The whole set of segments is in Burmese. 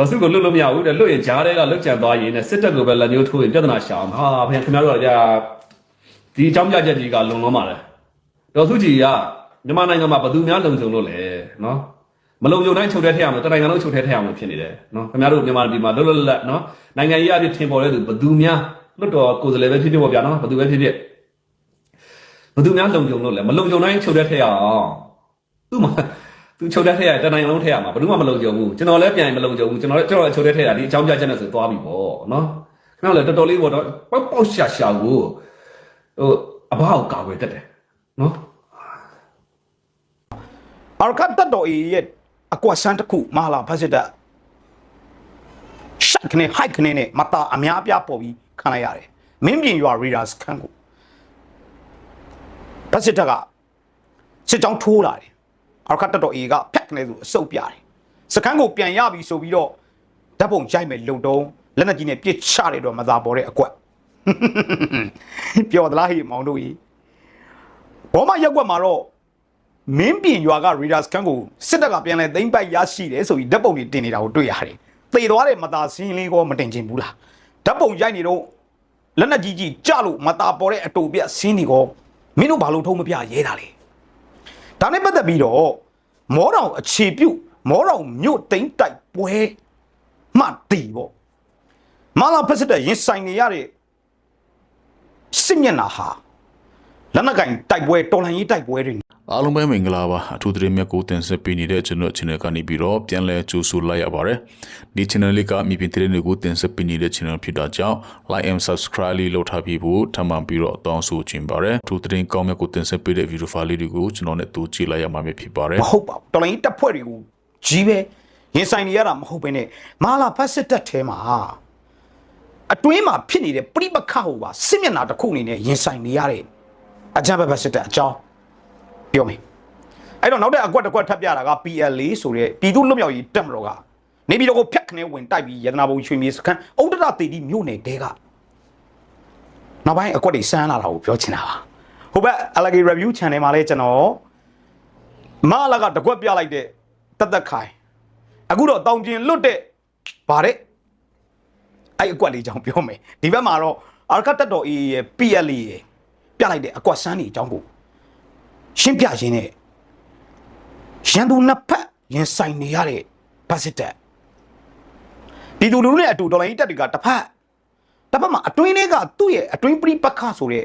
ဒေါ်စုကိုလွတ်လို့မရဘူးတဲ့လွတ်ရင်ဂျားတွေကလွတ်ကြံသွားရင်နဲ့စစ်တပ်ကိုပဲလက်ညှိုးထိုးရင်ပြဿနာရှောင်ဟာဖေခင်ဗျားတို့ကကြာဒီအကြောင်းပြချက်ကြီးကလုံလုံးပါလေဒေါ်စုကြီးကမြန်မာနိုင်ငံမှာဘယ်သူများလုံခြုံလို့လဲနော်မလုံခြုံတိုင်းချုပ်တဲ့ထည့်ရမယ်တနိုင်ငံလုံးချုပ်တဲ့ထည့်ရမယ်ဖြစ်နေတယ်နော်ခင်ဗျားတို့မြန်မာပြည်မှာလွတ်လွတ်လပ်လပ်နော်နိုင်ငံရေးအဖြစ်ထင်ပေါ်တဲ့သူဘယ်သူများလွတ်တော်ကိုယ်စားလှယ်ပဲဖြစ်ဖြစ်ပေါ့ဗျာနော်ဘယ်သူပဲဖြစ်ဖြစ်ဘယ်သူများလုံခြုံလို့လဲမလုံခြုံတိုင်းချုပ်တဲ့ထည့်ရအောင်သူ့မှာ သူချုပ်တဲ့ထက်ရတနိုင်လုံးထက်ရမှာဘယ်သူမှမလုံခြုံဘူးကျွန်တော်လည်းပြန်မလုံခြုံဘူးကျွန်တော်လည်းကျွန်တော်ချုပ်တဲ့ထက်ရဒီအကြောင်းပြချက်နဲ့ဆိုသွားပြီပေါ့နော်ခင်ဗျားလည်းတော်တော်လေးပေါ့တော့ပေါက်ပေါက်ရှာရှာကိုဟိုအဘောက်ကာဝယ်တတ်တယ်နော်အာရကတ်တော်အေရဲ့အကွာဆန်းတစ်ခုမဟာလာဖက်စစ်တပ်ရှက်ခနဲ့ဟိုက်ခနဲ့နဲ့မတာအများအပြားပေါ်ပြီးခံလိုက်ရတယ်မင်းပြင်ရွာရီဒါစခန်းကိုဖက်စစ်တပ်ကစစ်ကြောင်းထိုးလာတယ် အာရကတ်တော်အေကဖက်ခနဲ့သူအစုပ်ပြတယ်စခန်းကိုပြန်ရပြီဆိုပြီးတော့ဓာတ်ပုံရိုက်မယ်လုံတုံးလက်နက်ကြီးနဲ့ပြစ်ချတယ်တော့မသာပေါ်တဲ့အကွက်ပျော်သလားဟေ့မောင်တို့ကြီးဘောမရက်ကွက်မှာတော့မင်းပြင်ရွာက Reader Scan ကိုစစ်တပ်ကပြန်လဲသိမ့်ပိုက်ရရှိတယ်ဆိုပြီးဓာတ်ပုံတွေတင်နေတာကိုတွေ့ရတယ်။သေသွားတဲ့မသားစင်းလေးကောမတင်ချင်ဘူးလား။ဓာတ်ပုံရိုက်နေတော့လက်နက်ကြီးကြီးကြလို့မသားပေါ်တဲ့အတူပြက်စင်းနေကောမင်းတို့ဘာလို့ထုံးမပြရဲတာလဲ။ ဒါနဲ့ပတ်သက်ပြီးတော့မောတောင်အခြေပြုတ်မောတောင်မြို့သိမ့်တိုက်ပွဲမှတီပေါ့။မာလာဖက်စစ်တဲ့ရင်ဆိုင်နေရတဲ့စစ်မျက်နှာဟာလက်နက်ကင်တိုက်ပွဲတော်လှန်ရေးတိုက်ပွဲတွေ အားလုံးပဲမင်္ဂလာပါအထူးသတင်းမြတ်ကိုတင်ဆက်ပေးနေတဲ့ကျွန်တော် channel ကနေပြီးတော့ပြန်လည်ကြိုဆိုလိုက်ရပါတယ်ဒီ channel လေးကမြေပြင်သတင်းတွေကိုတင်ဆက်ပေးနေတဲ့ channel ဖြစ်တာကြောင့် like and subscribe လေးလုပ်ထားပြီးဖို့ထပ်မံပြီးတော့တောင်းဆိုချင်ပါတယ်အထူးသတင်းကောင်းမြတ်ကိုတင်ဆက်ပေးတဲ့ video file လေးတွေကိုကျွန်တော်နဲ့တူကြည့်လိုက်ရမှာဖြစ်ပါတယ်မဟုတ်ပါဘူးတော်လိုင်းတပ်ဖွဲ့တွေကိုကြီးပဲရင်ဆိုင်နေရတာမဟုတ်ဘဲနဲ့မာလာဖက်စစ်တပ်ထဲမှာအတွင်းမှာဖြစ်နေတဲ့ပြိပခဟိုပါစစ်မျက်နှာတစ်ခုအနေနဲ့ရင်ဆိုင်နေရတဲ့အကြမ်းဖက်ဖက်စစ်တပ်အကြောင်း ပြောမယ်အဲ့တော့နောက်တဲ့အကွက်တစ်ကွက်ထပ်ပြတာက PL ဆိုတဲ့ပြည်သူ့လွတ်မြောက်ရေးတပ်မတော်ကနေပြည်တော်ကိုဖျက်ခနဲဝင်တိုက်ပြီးရတနာဘုံရွှေမြေစခန်းဥဒ္ဒရတေတီမြို့နယ်တဲကနောက်ပိုင်းအကွက်တွေစမ်းလာတာကိုပြောချင်တာပါဟိုဘက် LG review channel မှာလည်းကျွန်တော်မအလာကတကွက်ပြလိုက်တဲ့တသက်ခိုင်အခုတော့တောင်ကျင်လွတ်တဲ့ဗါတဲ့အဲ့အကွက်လေးအကြောင်းပြောမယ်ဒီဘက်မှာတော့အာရကတက်တော်အေးရဲ့ PL ရဲ့ပြလိုက်တဲ့အကွက်ဆန်းကြီးအကြောင်းကို ရှင်းပြရင်းနဲ့ရန်သူနှစ်ဖက်ရင်ဆိုင်နေရတဲ့ဘတ်စစ်တက်ပြည်သူလူထုနဲ့အတူဒေါ်လာကြီးတက်တွေကတစ်ဖက်တစ်ဖက်မှာအတွင်းလေးကသူ့ရဲ့အတွင်းပရိပက္ခဆိုတဲ့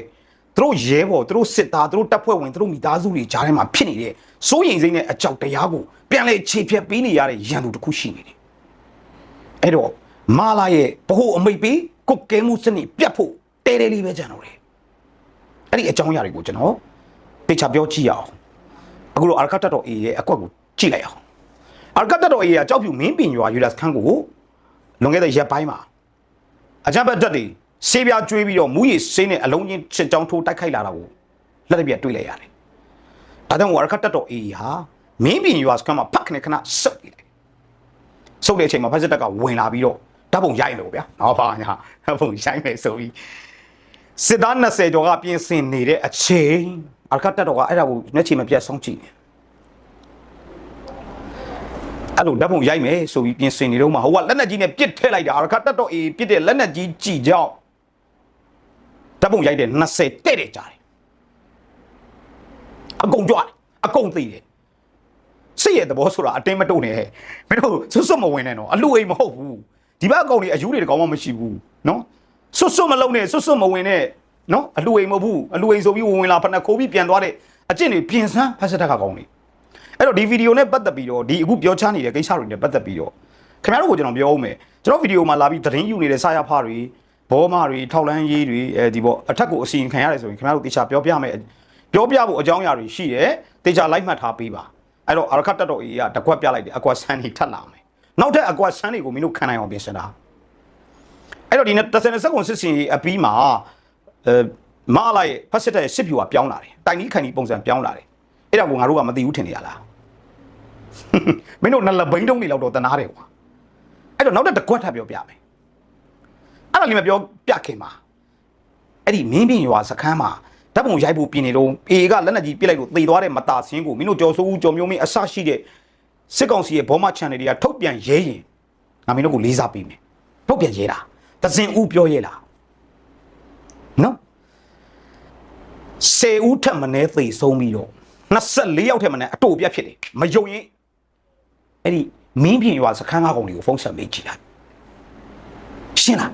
သူတို့ရဲဘော်သူတို့စစ်သားသူတို့တပ်ဖွဲ့ဝင်သူတို့မိသားစုတွေကြားထဲမှာဖြစ်နေတဲ့စိုးရိမ်စိမ့်တဲ့အကြောက်တရားကိုပြန်လဲခြေဖြတ်ပေးနေရတဲ့ရန်သူတစ်ခုရှိနေတယ်။အဲ့တော့မာလာရဲ့ဘ ਹੁ အမိတ်ပေးကုတ်ကဲမှုစနစ်ပြတ်ဖို့တဲတဲလေးပဲကြံတော့တယ်။အဲ့ဒီအကြောင်းအရာတွေကိုကျွန်တော် ပေချာပြောကြည့်ရအောင်။အခုတော့အာရကတ်တော်အေရဲ့အကွက်ကိုကြည့်လိုက်အောင်။အာရကတ်တော်အေကကြောက်ဖြူမင်းပင်ရွာယူဒတ်ခန်းကိုလွန်ခဲ့တဲ့ရက်ပိုင်းမှာအကြမ်းဖက်တပ်တွေဆေးပြားကျွေးပြီးတော့မူရည်ဆေးနဲ့အလုံးချင်းစစ်ကြောင်းထိုးတိုက်ခိုက်လာတာကိုလက်တစ်ပြက်တွေ့လိုက်ရတယ်။ဒါကြောင့်ဝါရခတ်တပ်တော်အေးဟာမင်းပြင်ရွာစခန်းမှာဖက်ခနဲ့ခဏစုပ်နေတယ်။စုပ်တဲ့အချိန်မှာဖက်စစ်တပ်ကဝင်လာပြီးတော့ဓာတ်ပုံရိုက်လို့ဗျာ။ဟောပါညာဓာတ်ပုံရိုက်မယ်ဆိုပြီးစစ်သား20ကျော်ကပြင်ဆင်နေတဲ့အချိန် အာခတ်တပ်တော်ကအဲ့ဒါကိုမျက်ခြေမပြတ်ဆုံးကြည့်နေအဲ့လိုဓာတ်ပုံရိုက်မယ်ဆိုပြီးပြင်ဆင်နေတော့မှဟိုကလက်နက်ကြီးနဲ့ပစ်ထည့်လိုက်တာအာခတ်တပ်တော်အေးပစ်တဲ့လက်နက်ကြီးကြည်ကြောက်ဓာတ်ပုံရိုက်တဲ့20တဲ့တဲ့ကြားတယ်အကုန်ကြွတယ်အကုန်သိတယ်စိတ်ရဲ့သဘောဆိုတာအတင်းမတုံနဲ့ဟဲ့မင်းတို့ဆွတ်ဆွတ်မဝင်နဲ့နော်အလူအိမ်မဟုတ်ဘူးဒီဘက်အကောင်တွေအယူတွေတကောင်မှမရှိဘူးနော်ဆွတ်ဆွတ်မလုံးနဲ့ဆွတ်ဆွတ်မဝင်နဲ့ နော်အလူအိမ်မဟုတ်ဘူးအလူအိမ်ဆိုပြီးဝင်ဝင်လာဖက်နှခိုးပြီးပြန်သွားတဲ့အကျင့်တွေပြင်ဆန်းဖက်စစ်တက်ကကောင်တွေအဲ့တော့ဒီဗီဒီယိုနဲ့ပတ်သက်ပြီးတော့ဒီအခုပြောချနေတဲ့ကိစ္စတွေနဲ့ပတ်သက်ပြီးတော့ခင်ဗျားတို့ကိုကျွန်တော်ပြောဦးမယ်ကျွန်တော်ဗီဒီယိုမှာလာပြီးသတင်းယူနေတဲ့စာရဖတွေဘောမတွေထောက်လန်းရေးတွေအဲဒီပေါ့အထက်ကိုအစီရင်ခံရတယ်ဆိုရင်ခင်ဗျားတို့တေချာပြောပြမယ်ပြောပြဖို့အကြောင်းအရာတွေရှိတယ်တေချာလိုက်မှတ်ထားပေးပါအဲ့တော့အာရခတ်တက်တော်ကြီးကတကွက်ပြလိုက်တယ်အကွက်ဆန်းတွေထပ်လာမယ်နောက်ထပ်အကွက်ဆန်းတွေကိုမင်းတို့ခံနိုင်အောင်ပြင်ဆင်တာအဲ့တော့ဒီနဲ့30စက္ကွန်စစ်စင်အပြီးမှာအဲ မအလိုက်ဖက်စစ်တဲ့စစ်ဖြူကပြောင်းလာတယ်တိုင်ကြီးခန်ကြီးပုံစံပြောင်းလာတယ်အဲ့ဒါကိုငါတို့ကမသိဘူးထင်နေရလားမင်းတို့နလဘိန်းတုံးတွေလောက်တော့တနာတယ်ကွာအဲ့တော့နောက်ထပ်တကွက်ထပ်ပြောပြမယ်အဲ့ဒါလေးမပြောပြခင်ပါအဲ့ဒီမင်းပြင်းရွာစခန်းမှာဓာတ်ပုံရိုက်ဖို့ပြင်နေတော့အေကလက်နက်ကြီးပြစ်လိုက်လို့သေသွားတဲ့မတာဆင်းကိုမင်းတို့ကြော်စိုးဦးကြော်မျိုးမင်းအဆရှိတဲ့စစ်ကောင်စီရဲ့ဘောမ channel တွေကထုတ်ပြန်ရဲရင်ငါမင်းတို့ကိုလေးစားပေးမယ်ထုတ်ပြန်ရဲတာသဇင်ဦးပြောရဲလား နော်စေဦးထက်မနေသေဆုံးပြီးတော့24ယောက်ထက်မနေအတူပြတ်ဖြစ်တယ်မယုံရင်အဲ့ဒီမင်းပြင်ရွာစခန်းကားကောင်တွေကိုဖုန်းဆက်မေးကြည့်လိုက်ရှင်းလား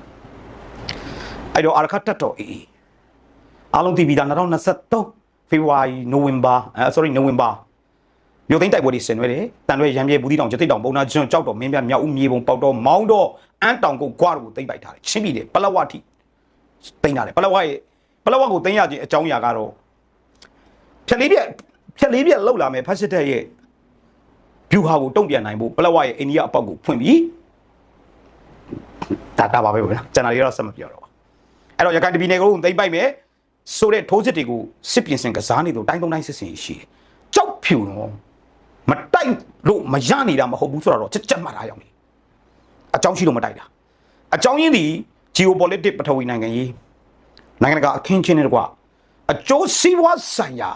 အဲ့တော့အာရခတ်တက်တော်အေးအားလုံးတည်ပြီးသား2023ဖေဖော်ဝါရီနိုဝင်ဘာအဲ sorry နိုဝင်ဘာမြို့သိမ်းတိုက်ပွဲတွေဆင်နွှဲတယ်တန်ရွဲရံပြဲဘူးတီတောင်ကျသိတ်တောင်ပုံနာကျွန်းကြောက်တော်မင်းပြမြောက်ဦးမြေပုံပေါက်တော်မောင်းတော်အန်းတောင်ကိုကွာတို့ကိုသိမ့်ပိုက်ထားတယ်ချင်းပြည်တယ်ပလဝတိ သိမ့်ထားတယ်ပလဝရဲ့ပလဝကိုသိမ့်ရခြင်းအကြောင်းအရာကတော့ဖြက်လေးပြက်ဖြက်လေးပြက်လောက်လာမယ်ဖတ်စစ်တဲ့ရဲ့ဗျူဟာကိုတုံ့ပြန်နိုင်ဖို့ပလဝရဲ့အိန္ဒိယအပေါက်ကိုဖွင့်ပြီးတာတာပါပဲဗျာကျွန်တော်ရတော့ဆက်မပြောတော့ပါအဲ့တော့ရခိုင်တပြည်နယ်ကိုသိမ့်ပိုက်မယ်ဆိုတဲ့ထိုးစစ်တွေကိုစစ်ပြင်ဆင်ကစားနေတော့တိုင်းသုံးတိုင်းစစ်စင်ရှိတယ်ကြောက်ဖြူတော့မတိုက်လို့မရနေတာမဟုတ်ဘူးဆိုတော့ချက်ချက်မှတ်ထားရောက်နေအကြောင်းရှိလို့မတိုက်တာအကြောင်းရင်းဒီ geopolitics ပထဝီနိုင်ငံရေးနိုင်ငံတကာအခင်းချင်းတွေတကွာအကျိုးစီးပွားဆိုင်ရာ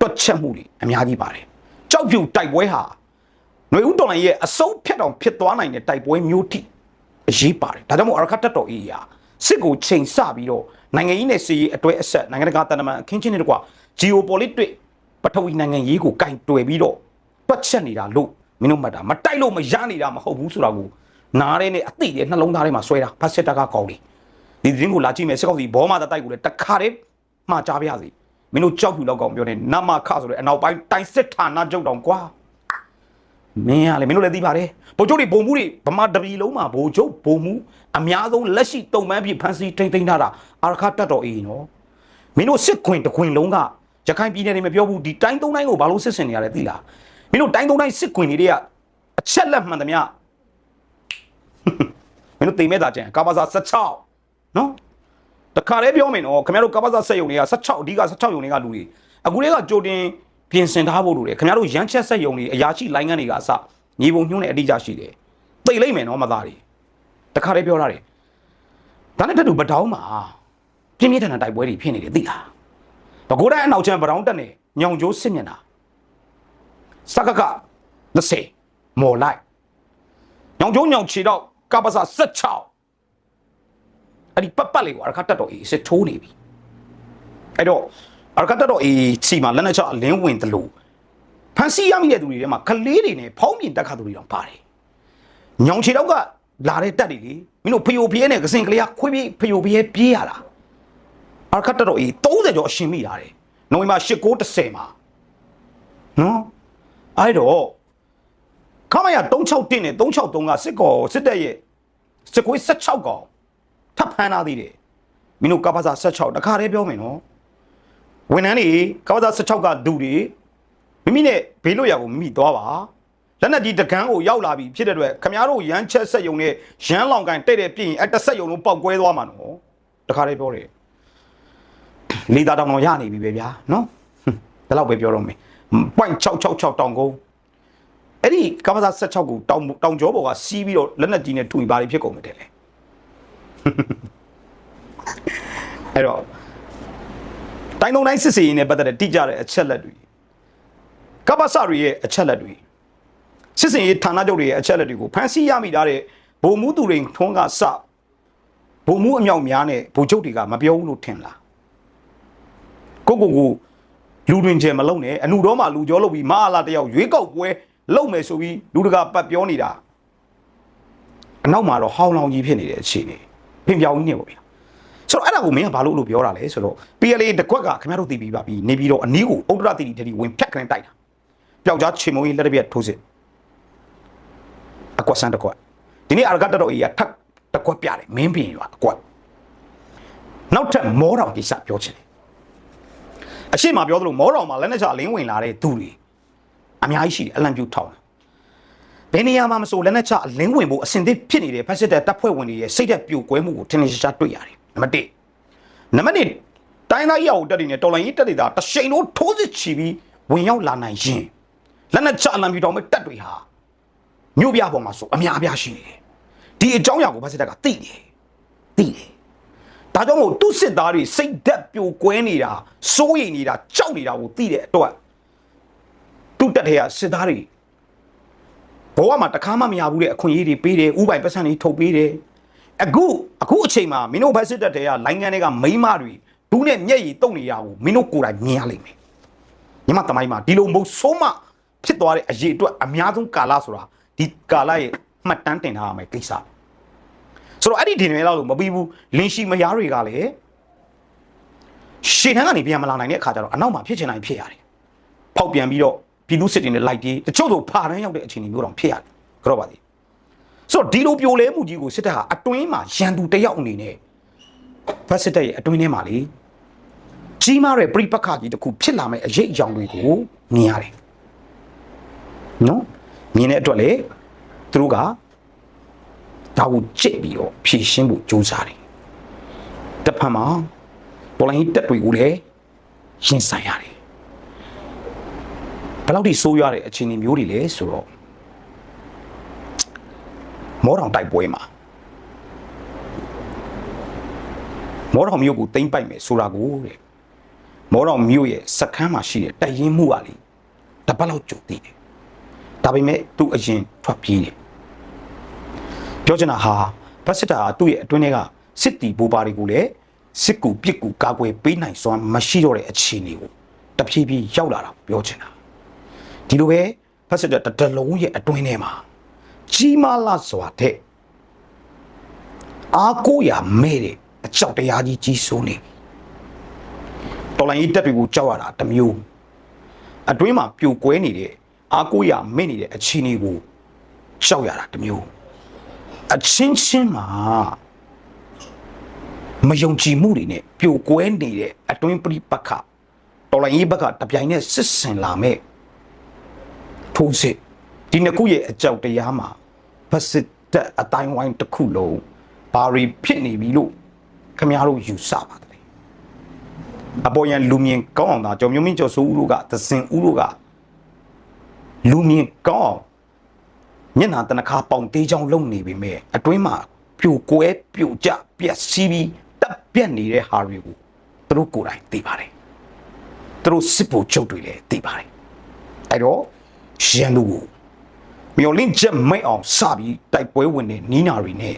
တွက်ချက်မှုတွေအများကြီးပါတယ်ကြောက်ဖြူတိုက်ပွဲဟာຫນွေဦးတော်လိုင်းရဲ့အစုံဖြတ်တော်ဖြစ်သွားနိုင်တဲ့တိုက်ပွဲမျိုးထိအရေးပါတယ်ဒါကြောင့်မို့အရခတ်တက်တော်အေးရာစစ်ကိုချိန်ဆပြီးတော့နိုင်ငံရေးနဲ့စီးရေးအတွဲအဆက်နိုင်ငံတကာတန်တမန်အခင်းချင်းတွေတကွာ geopolitics ပထဝီနိုင်ငံရေးကိုကင်တွယ်ပြီးတော့တွက်ချက်နေတာလို့မင်းတို့မှတ်တာမတိုက်လို့မရနေတာမဟုတ်ဘူးဆိုတာကို နားရဲနဲ့အသိတဲ့နှလုံးသားထဲမှာဆွဲတာဖတ်စစ်တကကောင်းတယ်ဒီသတင်းကိုလာကြည့်မယ်စစ်ကောက်စီဘောမတတိုက်ကိုလည်းတခါတည်းမှားကြပါရစေမင်းတို့ကြောက်ဖြူလောက်ကောင်ပြောနေနမခဆိုတဲ့အနောက်ပိုင်းတိုင်စစ်ဌာနချုပ်တောင်ကွာမင်းကလေမင်းတို့လည်းသိပါတယ်ဗိုလ်ချုပ်တွေဘုံမှုတွေဗမာတပီလုံးမှာဗိုလ်ချုပ်ဘုံမှုအများဆုံးလက်ရှိတုံပန်းပြဖန်စီထိမ့်သိမ်းထားတာအာရခတက်တော်အေးနော်မင်းတို့စစ်ခွင်တခွင်လုံးကရခိုင်ပြည်နယ်တွေမပြောဘူးဒီတိုင်းသုံးတိုင်းကိုဘာလို့စစ်စင်နေရလဲသိလားမင်းတို့တိုင်းသုံးတိုင်းစစ်ခွင်တွေတွေကအချက်လက်မှန်သမျှ မင်းတို့တိမ်မဲ့တာကျန်ကာဘာစာ16နော်တခါလေးပြောမယ်နော်ခင်ဗျားတို့ကာဘာစာဆက်ယုံတွေက16အဓိက16ယုံတွေကလူတွေအခုလေးကကြိုတင်ပြင်ဆင်ထားဖို့လိုတယ်ခင်ဗျားတို့ရမ်းချက်ဆက်ယုံတွေအရာရှိလိုင်းငန်းတွေကအစညီပုံညွှန်းတဲ့အတိအကျရှိတယ်သိလိုက်မယ်နော်မသားတွေတခါလေးပြောထားတယ်ဒါနဲ့တတူပတောင်းမှာပြင်းပြင်းထန်ထန်တိုက်ပွဲတွေဖြစ်နေတယ်သိလားဘကိုးတိုင်းအနောက်ချမ်းဗရောင်းတက်နေညောင်ကျိုးစစ်မျက်နှာစကက30မော်လိုက်ညောင်ကျိုးညောင်ချီတော့ ကပ္ပစ16အဲ့ဒီပတ်ပတ်လေးကိုအရခတ်တက်တော့အေးစစ်ထိုးနေပြီအဲ့တော့အရခတ်တက်တော့အေးချီမှာလက်နဲ့ချအလင်းဝင်တယ်လို့ဖန်စီရမိတဲ့သူတွေထဲမှာကလေးတွေနဲ့ဖောင်းပြင်တက်ခါသူတွေတော့ပါတယ်ညောင်ချီတော့ကလာတဲ့တက်တွေလေမင်းတို့ဖယိုဖျဲနဲ့ကစင်ကလေးကခွေးပြေးဖယိုဖျဲပြေးရတာအာခတ်တော်ကြီး30ကျော်အရှင်မိတာတယ်နိုဝင်ဘာ8 9 10မှာနော်အဲ့တော့ခမ ရ361နဲ့363ကစစ်ကောစစ်တပ်ရဲ့စစ်ကွေး16ကောင်ထပ်ဖမ်းလာသေးတယ်မင်းတို့ကပ္ပစာ16တခါတည်းပြောမယ်နော်ဝန်ထမ်းတွေကပ္ပစာ16ကဒူတွေမိမိနဲ့ဘေးလွတ်ရာကိုမိမိသွားပါလက်နက်ကြီးတကန်းကိုရောက်လာပြီဖြစ်တဲ့အတွက်ခမရတို့ရမ်းချက်ဆက်ယုံနဲ့ရမ်းလောင်ကန်တိတ်တဲ့ပြင်အဲ့တစ်ဆက်ယုံလုံးပောက်ကွဲသွားမှာနော်တခါတည်းပြောတယ်လေးသားတောင်တော့ရနေပြီပဲဗျာနော်ဟွန်းဒါတော့ပဲပြောတော့မယ် .666 တောင်ကုန်း အဲ့ဒီကမ္ဘာသား16ကိုတောင်တောင်ကျောပေါ်ကစီးပြီးတော့လက်နက်ကြီးနဲ့ထုပြီးပါလိဖြစ်ကုန်တယ်တဲ့လေအဲ့တော့တိုင်းသုံးတိုင်းစစ်စီရင်နဲ့ပတ်သက်တဲ့တိကျတဲ့အချက်လက်တွေကမ္ဘာစာတွေရဲ့အချက်လက်တွေစစ်စင်ရေးဌာနချုပ်တွေရဲ့အချက်လက်တွေကိုဖန်ဆီးရမိတာတဲ့ဗိုလ်မှူးသူတွေထွန်းကစဗိုလ်မှူးအမြောက်များနဲ့ဗိုလ်ချုပ်တွေကမပြောဘူးလို့ထင်လားကိုကိုကိုလူတွင်ကျယ်မလုံနဲ့အနုတော်မှလူကြောလုပ်ပြီးမအားလာတယောက်ရွေးကောက်ပွဲ လုပ်မယ်ဆိုပြီးလူတကာပတ်ပြောနေတာအနောက်မှာတော့ဟောင်းလောင်ကြီးဖြစ်နေတဲ့အခြေအနေဖင်ပြောင်းကြီးနေပေါ့ဗျာဆိုတော့အဲ့ဒါကိုမင်းကဘာလို့လို့ပြောတာလဲဆိုတော့ PLA တကွက်ကခင်ဗျားတို့သိပြီးပါပြီနေပြီးတော့အနီးကိုဥဒ္ဒရတိတိတတိဝင်ဖြတ်ခရင်တိုက်တာပျောက်ကြားချေမုံကြီးလက်တစ်ပြက်ထိုးစစ်အကွက်ဆန်းတကွက်ဒီနေ့အာရဂတ်တော်ကြီးကထပ်တကွက်ပြတယ်မင်းပြင်ရွာအကွက်နောက်ထပ်မောတော်ကိစ္စပြောချင်တယ်အရှိမပြောသလိုမောတော်မှာလက်နဲ့ချအလင်းဝင်လာတဲ့သူတွေ အများကြီးရှိတယ်အလံပြူထောက်တယ်ဘယ်နေရာမှာမဆိုလက်နဲ့ချအလင်းဝင်ဖို့အစင်သစ်ဖြစ်နေတဲ့ဖက်စစ်တပ်တပ်ဖွဲ့ဝင်တွေရဲ့စိတ်သက်ပြိုကွဲမှုကိုထင်ထင်ရှားရှားတွေ့ရတယ်နံပါတ်1နံပါတ်2တိုင်းသားရောက်တက်တွေနဲ့တော်လိုင်းရေးတက်တွေသာတရှိန်တို့ထိုးစစ်ချီပြီးဝင်ရောက်လာနိုင်ရင်လက်နဲ့ချအလံပြူတောင်မဲ့တက်တွေဟာမြို့ပြပေါ်မှာဆိုအများအပြားရှိနေတယ်ဒီအကြောင်းအရာကိုဖက်စစ်တပ်ကသိတယ်သိတယ်ဒါကြောင့်မို့သူ့စစ်သားတွေစိတ်ဓာတ်ပြိုကွဲနေတာစိုးရိမ်နေတာကြောက်နေတာကိုသိတဲ့အတွက် သူ့တက်ထဲကစစ်သားတွေဘဝမှာတစ်ခါမှမရဘူးတဲ့အခွင့်အရေးတွေပေးတယ်ဥပိုင်ပတ်စံတွေထုတ်ပေးတယ်အခုအခုအချိန်မှာမင်းတို့ဘက်စစ်တပ်တွေကလိုင်းကန်တွေကမိန်းမတွေဘူးနဲ့မျက်ရည်တုံနေရအောင်မင်းတို့ကိုယ်တိုင်မြင်ရလိမ့်မယ်ညီမတမိုင်းမှာဒီလိုမဟုတ်ဆုံးမဖြစ်သွားတဲ့အရေးအတွက်အများဆုံးကာလဆိုတာဒီကာလရဲ့မှတ်တမ်းတင်ထားရမယ်ကိစ္စဆိုတော့အဲ့ဒီဒီနယ်လောက်လို့မပြီးဘူးလင်းရှိမယားတွေကလည်းရှေ့တန်းကနေပြန်မလာနိုင်တဲ့အခါကျတော့အနောက်မှာဖြစ်ချင်တိုင်းဖြစ်ရတယ်ဖောက်ပြန်ပြီးတော့ ပြည်သူစစ်တွေနဲ့လိုက်ပြေးတချို့ဆိုဖာတန်းရောက်တဲ့အခြေအနေမျိုးတောင်ဖြစ်ရတယ်ကြောက်ပါသေးဆိုတော့ဒီလိုပြိုလဲမှုကြီးကိုစစ်တပ်ဟာအတွင်းမှာရန်သူတစ်ယောက်အနေနဲ့ဖက်စစ်တပ်ရဲ့အတွင်းထဲမှာလေကြီးမားတဲ့ပြိပက္ခကြီးတစ်ခုဖြစ်လာမဲ့အရေးအကြောင်းတွေကိုမြင်ရတယ်နော်မြင်တဲ့အတွက်လေသူတို့ကဒါကိုကြစ်ပြီးတော့ဖြည့်ရှင်းဖို့ကြိုးစားတယ်တစ်ဖက်မှာပေါ်လိုင်းတက်တွေကိုလည်းရှင်းဆိုင်ရတယ် ဘယ်လောက်ထိဆိုးရွားတဲ့အခြေအနေမျိုးတွေလဲဆိုတော့မောတော်တိုက်ပွဲမှာမောတော်မြို့ကိုတိမ့်ပိုက်မယ်ဆိုတာကိုတဲ့မောတော်မြို့ရဲ့စခန်းမှာရှိတဲ့တရင်မှုကလေတပတ်လောက်ကြုံတည်တယ်ဒါပေမဲ့သူအရင်ထွက်ပြေးတယ်ပြောချင်တာဟာဘတ်စစ်တာကသူ့ရဲ့အတွင်းထဲကစစ်တီဘူပါတွေကိုလည်းစစ်ကူပစ်ကူကာကွယ်ပေးနိုင်စွမ်းမရှိတော့တဲ့အခြေအနေကိုတဖြည်းဖြည်းရောက်လာတာကိုပြောချင်တာ ဒီလိုပဲဖက်စစ်တပ်တစ်တလုံးရဲ့အတွင်းထဲမှာကြီးမားလာစွာတဲ့အာကိုရမဲ့တဲ့အကြောက်တရားကြီးကြီးစိုးနေပြီတော်လိုင်းကြီးတက်တွေကိုကြောက်ရတာတစ်မျိုးအတွင်းမှာပြိုကွဲနေတဲ့အာကိုရမဲ့နေတဲ့အခြေအနေကိုကြောက်ရတာတစ်မျိုးအချင်းချင်းမှာမယုံကြည်မှုတွေနဲ့ပြိုကွဲနေတဲ့အတွင်းပြိပက္ခတော်လိုင်းကြီးဘက်ကတပြိုင်နက်စစ်ဆင်လာမဲ့ ထိုးစစ်ဒီနှစ်ခုရဲ့အကြောက်တရားမှာဖက်စစ်တပ်အတိုင်းဝိုင်းတစ်ခုလုံးဘာတွေဖြစ်နေပြီလို့ခမရတို့ယူဆပါတယ်အပေါ်ရန်လူမြင်ကောင်းအောင်သာကျော်မျိုးမင်းကျော်စိုးဦးတို့ကသစင်ဦးတို့ကလူမြင်ကောင်းအောင်မျက်နှာတနခါပေါင်တေးချောင်းလုံနေပြီမဲ့အတွင်းမှာပြိုကွဲပြိုကျပြက်စီးပြီးတပ်ပြက်နေတဲ့ဟာတွေကိုသူတို့ကိုယ်တိုင်သိပါတယ်သူတို့စစ်ဖို့ချုပ်တွေလည်းသိပါတယ်အဲ့တော့ ရန်သူကိုမျောလင့်ချက်မိတ်အောင်စပြီးတိုက်ပွဲဝင်တဲ့နီးနာတွေနဲ့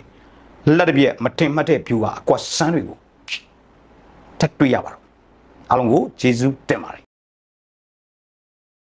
လက်တစ်ပြက်မတင်မှတ်တဲ့ဖြူကအကွက်ဆန်းတွေကိုထပ်တွေ့ရပါတော့အားလုံးကိုဂျေဇုတင်ပါတယ်